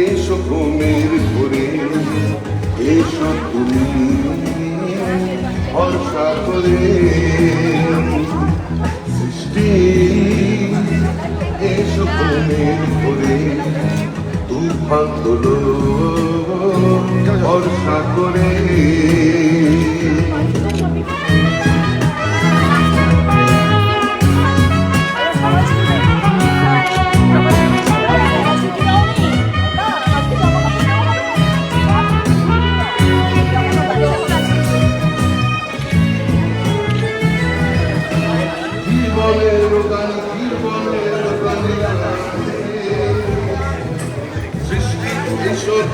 এসো ঘুমের ঘুরে এসো তুমি ভরসা করে। সৃষ্টি তোলো ভরসা করে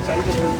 Gracias.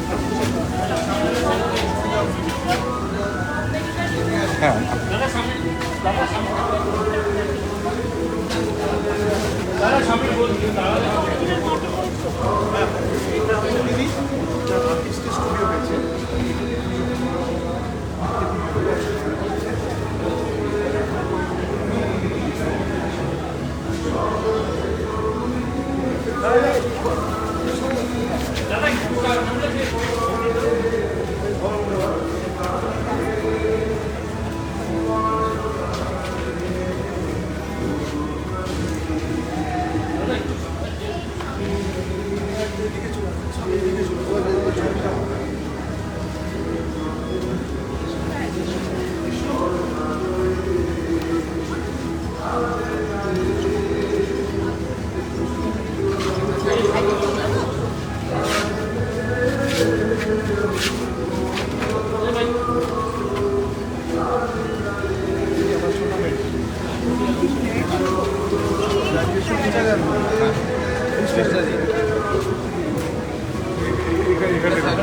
Gracias.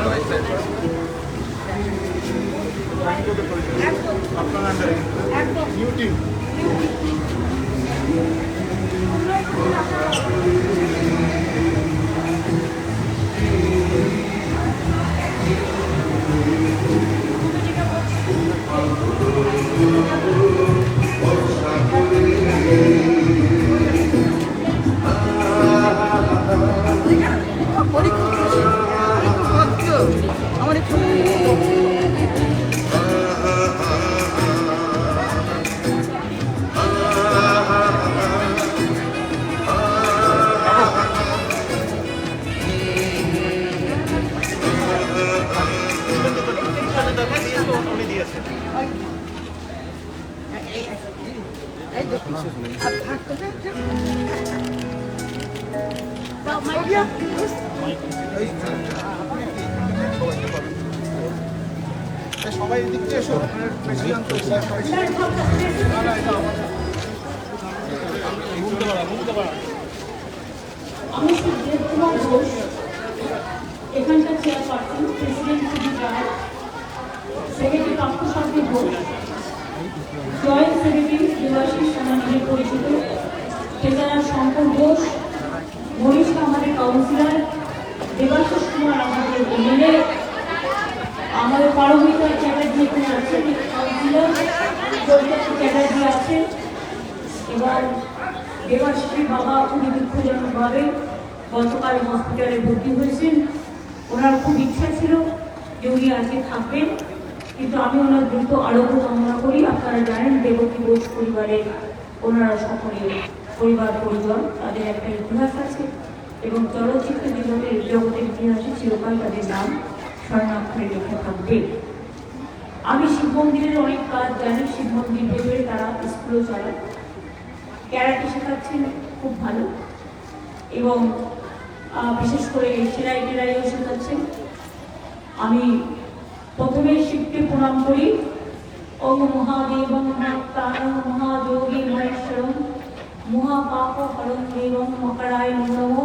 সবাই এদিক দিয়ে এসো আমি শ্রী দেবকুমার ঘোষ এখানকার chairperson president joint secretary Chatterjee আছেন এবং দেবাশ্রী বাবা খুবই দুঃখজনকভাবে গতকাল হসপিটালে ভর্তি হয়েছেন। ওনার খুব ইচ্ছা ছিল যে উনি আজকে থাকবেন, কিন্তু আমি ওনার দ্রুত আরোগ্য কামনা করি। আপনারা জানেন দেবকী বোধ পরিবারের ওনারা সকলে পরিবার, পরিজন, তাদের একটা ইতিহাস আছে এবং চলচ্চিত্র জীবনের জগতের ইতিহাসে চিরকাল তাদের নাম স্বর্ণাক্ষরে লেখা থাকবে। আমি শিব মন্দিরের অনেক কাজ জানি, শিব মন্দির ভেতরে তারা স্কুলও চালায় ক্যারাটে শেখাচ্ছেন, খুব ভালো। এবং বিশেষ করে সেলাই টেলাইও শেখাচ্ছেন। আমি প্রথমে শিবকে প্রণাম করি। ওম মহাদেব মহাত্তান মহাযোগী মহেশ্বরম মহাপাপ হরণ দেবম মকরায় নম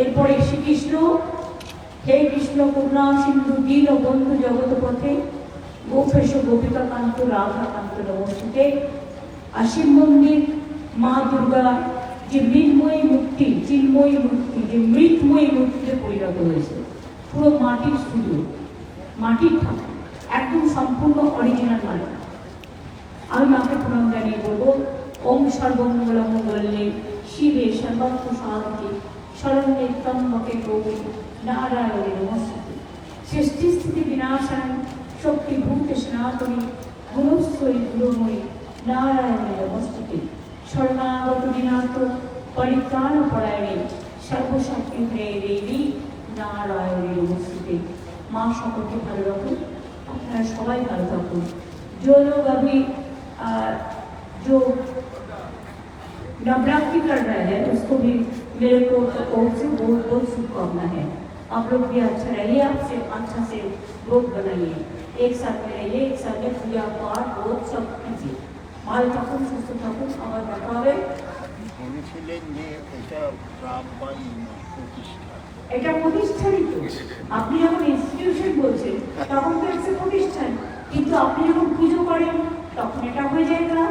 এরপরে শ্রীকৃষ্ণ, হে কৃষ্ণ করুণা সিন্ধু দীন বন্ধু জগৎ পথে গোপেশ গোপিকা কান্ত রাধা কান্ত নমস্তে আর শিব মন্দির মা দুর্গা, যে মৃন্ময়ী মূর্তি, চিন্ময়ী মূর্তি, যে মৃতময়ী মূর্তিতে পরিণত হয়েছে, পুরো মাটির শুধু, মাটির একদম সম্পূর্ণ অরিজিনাল মানে আমি মাকে প্রণাম জানিয়ে বলব, ওম সর্বমঙ্গল মঙ্গলে শিবে সর্বার্থ শান্তি শরণ্যে ত্রম্বকে গৌরী নারায়ণে নমস্তে সৃষ্টি স্থিতি বিনাশান শক্তি সনাতনী গুরুস্বই গুরুময়ী নারায়ণে নমস্তে শরণাগত দিনাথ পরিত্রাণ পরায়ণে সর্বশক্তি হয়ে দেবী নারায়ণে নমস্তে মা সকলকে ভালো রাখুন আপনারা সবাই ভালো থাকুন जो लोग अभी आ, जो नवरात्रि कर रहे हैं उसको भी मेरे को ओर से बहुत बहुत शुभकामना है आप लोग भी अच्छा रहिए आपसे अच्छा से रोग बनाइए एक साथ में रहिए एक साथ में पूजा पाठ रोज सब कीजिए ভালো থাকুন সুস্থ থাকুন আবার দেখা হবে বলেছিলেন যে এটা গ্রাম বা ইউনিয়ন প্রতিষ্ঠা এটা প্রতিষ্ঠানই তো আপনি যখন ইনস্টিটিউশন বলছেন তখন তো একটা প্রতিষ্ঠান কিন্তু আপনি যখন পুজো করেন তখন এটা হয়ে যায় না